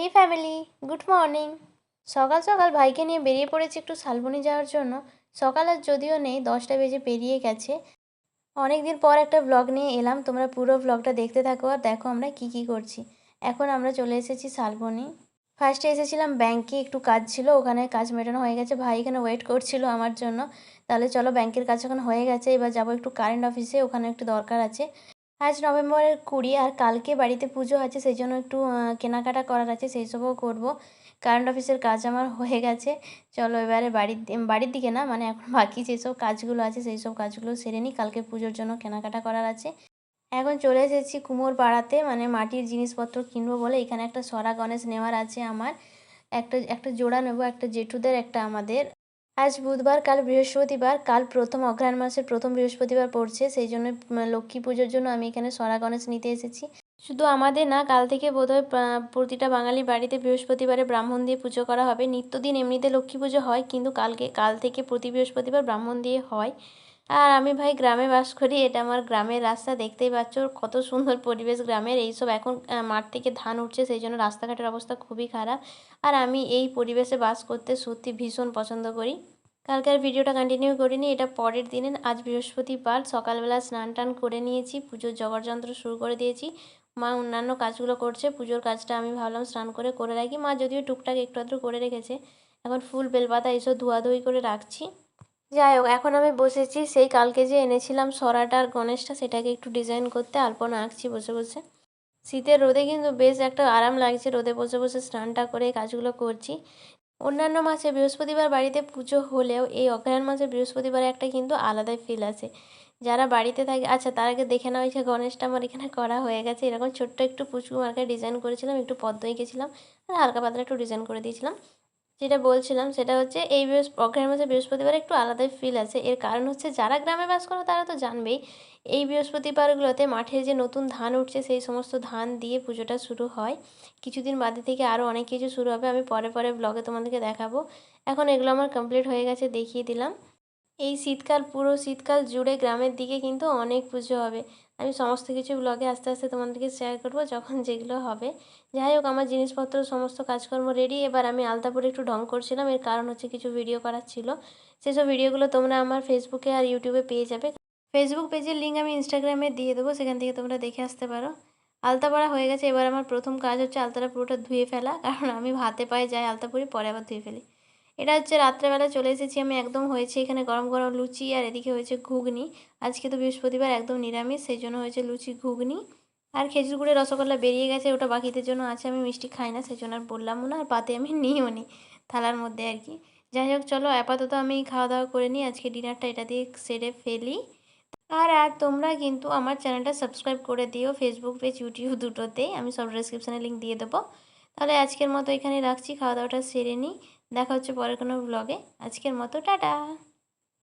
এই family good morning সকাল সকাল ভাইকে নিয়ে বেরিয়ে পড়েছি একটু শালবনি যাওয়ার জন্য। সকাল আর যদিও নেই, দশটা বেজে পেরিয়ে গেছে। অনেক দিন পর একটা ব্লগ নিয়ে এলাম। তোমরা পুরো ব্লগটা দেখতে থাকো আর দেখো আমরা কি কি করছি। এখন আমরা চলে এসেছি শালবনি। ফার্স্টে এসেছিলাম ব্যাংকে একটু কাজ ছিল, ওখানে কাজ মেটানো হয়ে গেছে। ভাই এখানে ওয়েট করছিল আমার জন্য। তাহলে চলো ব্যাংকের কাজ এখন হয়ে গেছে। এবার যাব একটু কারেন্ট অফিসে ওখানে একটু দরকার আছে। আজ নভেম্বরের কুড়ি, আর কালকে বাড়িতে পুজো আছে সেই জন্য একটু কেনাকাটা করার আছে, সেই সবও করব। কারেন্ট অফিসের কাজ আমার হয়ে গেছে। চলো এবারে বাড়ির বাড়ির দিকে না মানে এখন বাকি যেসব কাজগুলো আছে, সেই সব কাজগুলো সেরে নিই। কালকে পুজোর জন্য কেনাকাটা করার আছে। এখন চলে এসেছি কুমোর পাড়াতে মানে মাটির জিনিসপত্র কিনবো বলে। এখানে একটা সরা গণেশ নেওয়ার আছে আমার। একটা একটা জোড়া নেব, একটা জেঠুদের, একটা আমাদের। আজ বুধবার, কাল বৃহস্পতিবার, কাল প্রথম অগ্রহায়ণ মাসের প্রথম বৃহস্পতিবার পড়ছে, সেই জন্য লক্ষ্মী পুজোর জন্য আমি এখানে সরা গণেশ নিতে এসেছি। শুধু আমাদের না, কাল থেকে বোধহয় প্রতিটা বাঙালি বাড়িতে বৃহস্পতিবারে ব্রাহ্মণ দিয়ে পুজো করা হবে। নিত্যদিন এমনিতে লক্ষ্মী পুজো হয়, কিন্তু কালকে, কাল থেকে প্রতি বৃহস্পতিবার ব্রাহ্মণ দিয়ে হয়। আর আমি ভাই গ্রামে বাস করি, এটা আমার গ্রামের রাস্তা, দেখতেই পাচ্ছ কত সুন্দর পরিবেশ গ্রামের। এইসব এখন মাঠ থেকে ধান উঠছে, সেই জন্য রাস্তাঘাটের অবস্থা খুবই খারাপ। আর আমি এই পরিবেশে বাস করতে সত্যি ভীষণ পছন্দ করি। কালকের ভিডিওটা কন্টিনিউ করিনি, এটা পরের দিনে, আজ বৃহস্পতিবার, সকালবেলা স্নান টান করে নিয়েছি, পুজোর জগরযন্ত্র শুরু করে দিয়েছি। মা অন্যান্য কাজগুলো করছে, পুজোর কাজটা আমি ভাবলাম স্নান করে করে রাখি। মা যদিও টুকটাক একটু আধটু করে রেখেছে, এখন ফুল বেলপাতা এইসব ধোয়াধুয়ি করে রাখছি। যাই হোক, এখন আমি বসেছি। সেই কালকে যে এনেছিলাম সরাটা আর গণেশটা, সেটাকে একটু ডিজাইন করতে। আলপনা আঁকছি বসে বসে। শীতের রোদে কিন্তু বেশ একটা আরাম লাগছে। রোদে বসে বসে স্নানটা করে কাজগুলো করছি। অন্যান্য মাসে বৃহস্পতিবার বাড়িতে পুজো হলেও এই অগ্রহায়ণ মাসে বৃহস্পতিবারে একটা কিন্তু আলাদাই ফিল আছে যারা বাড়িতে থাকে আচ্ছা তার আগে দেখে নেওয়া হয়েছে গণেশটা আমার এখানে করা হয়ে গেছে। এরকম ছোট্ট একটু পুচকু মার্কে ডিজাইন করেছিলাম, একটু পদ্ম এঁকেছিলাম। আর হালকা পাতলা একটু ডিজাইন করে দিয়েছিলাম। যেটা বলছিলাম, সেটা হচ্ছে এই অগ্রহের মাসে বৃহস্পতিবার একটু আলাদাই ফিল আছে। এর কারণ হচ্ছে যারা গ্রামে বাস করো তারা তো জানবেই, এই বৃহস্পতিবারগুলোতে মাঠে যে নতুন ধান উঠছে, সেই সমস্ত ধান দিয়ে পুজোটা শুরু হয়। কিছুদিন বাদে থেকে আরও অনেক কিছু শুরু হবে। আমি পরে পরে ব্লগে তোমাদেরকে দেখাবো। এখন এগুলো আমার কমপ্লিট হয়ে গেছে, দেখিয়ে দিলাম। এই শীতকাল, পুরো শীতকাল জুড়ে গ্রামের দিকে কিন্তু অনেক পুজো হবে। আমি সমস্ত কিছু ব্লগে আস্তে আস্তে তোমাদেরকে শেয়ার করব যখন যেগুলো হবে। যাই হোক, আমার জিনিসপত্র, সমস্ত কাজকর্ম রেডি এবার আমি আলতাপুরে একটু ঢং করছিলাম, এর কারণ হচ্ছে কিছু ভিডিও করার ছিল। সেসব ভিডিওগুলো তোমরা আমার ফেসবুকে আর ইউটিউবে পেয়ে যাবে। ফেসবুক পেজের লিঙ্ক আমি ইনস্টাগ্রামে দিয়ে দেবো, সেখান থেকে তোমরা দেখে আসতে পারো। আলতা পরা হয়ে গেছে, এবার আমার প্রথম কাজ হচ্ছে আলতাটা পুরোটা ধুয়ে ফেলা, কারণ আমি ভাতে পায়ে যাই আলতা পরি পরে আবার ধুয়ে ফেলি। এটা হচ্ছে রাত্রেবেলা চলে এসেছি আমি, একদম হয়েছে এখানে গরম গরম লুচি আর এদিকে হয়েছে ঘুগনি। আজকে তো বৃহস্পতিবার, একদম নিরামিষ, সেই জন্য হয়েছে লুচি, ঘুগনি। আর খেজুর গুড়ের রসগোল্লা বেরিয়ে গেছে, ওটা বাকিদের জন্য আছে, আমি মিষ্টি খাই না, সেই জন্য আর বললামও না, আর পাতে আমি নিইও নি থালার মধ্যে আর কি। যাই হোক, চলো আপাতত আমি খাওয়া দাওয়া করে নিই, আজকে ডিনারটা এটা দিয়ে সেরে ফেলি। আর আর তোমরা কিন্তু আমার চ্যানেলটা সাবস্ক্রাইব করে দিও ফেসবুক পেজ ইউটিউব দুটোতেই, আমি সব ডিসক্রিপশানে লিঙ্ক দিয়ে দেবো। তাহলে আজকের মতো এখানে রাখছি, খাওয়া দাওয়াটা সেরে নিই। দেখা হচ্ছে পরের কোনো ব্লগে আজকের মতো টাটা!